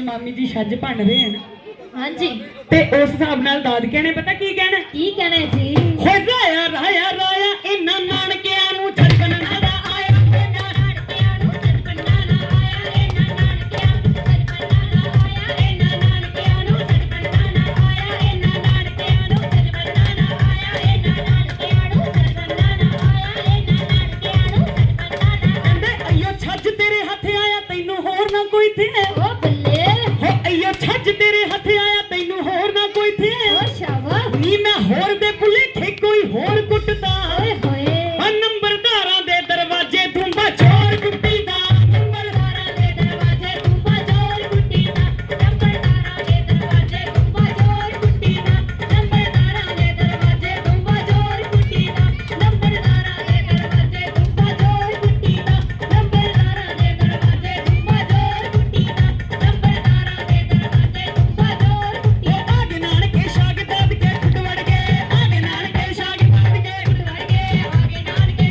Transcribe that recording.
ਮਾਮੀ ਜੀ ਛੱਜ ਭੰਨ ਰਹੇ ਹਨ ਹਾਂਜੀ। ਤੇ ਉਸ ਹਿਸਾਬ ਨਾਲ ਦਾਦਕਿਆਂ ਨੇ ਪਤਾ ਕੀ ਕਹਿਣਾ? ਕੀ ਕਹਿਣਾ ਜੀ? ਹੋ ਰਾਇਆ ਰਾਇਆ ਰਾਇਆ ਇਹਨਾਂ ਨਾਨਕਿਆਂ ਨੂੰ ਛੱਡਣ ਨਾ ਕੋਈ ਬੱਲੇ ਹੋ ਅਈਓ ਛੱਜ ਤੇਰੇ ਹੱਥ ਆਇਆ ਤੈਨੂੰ ਹੋਰ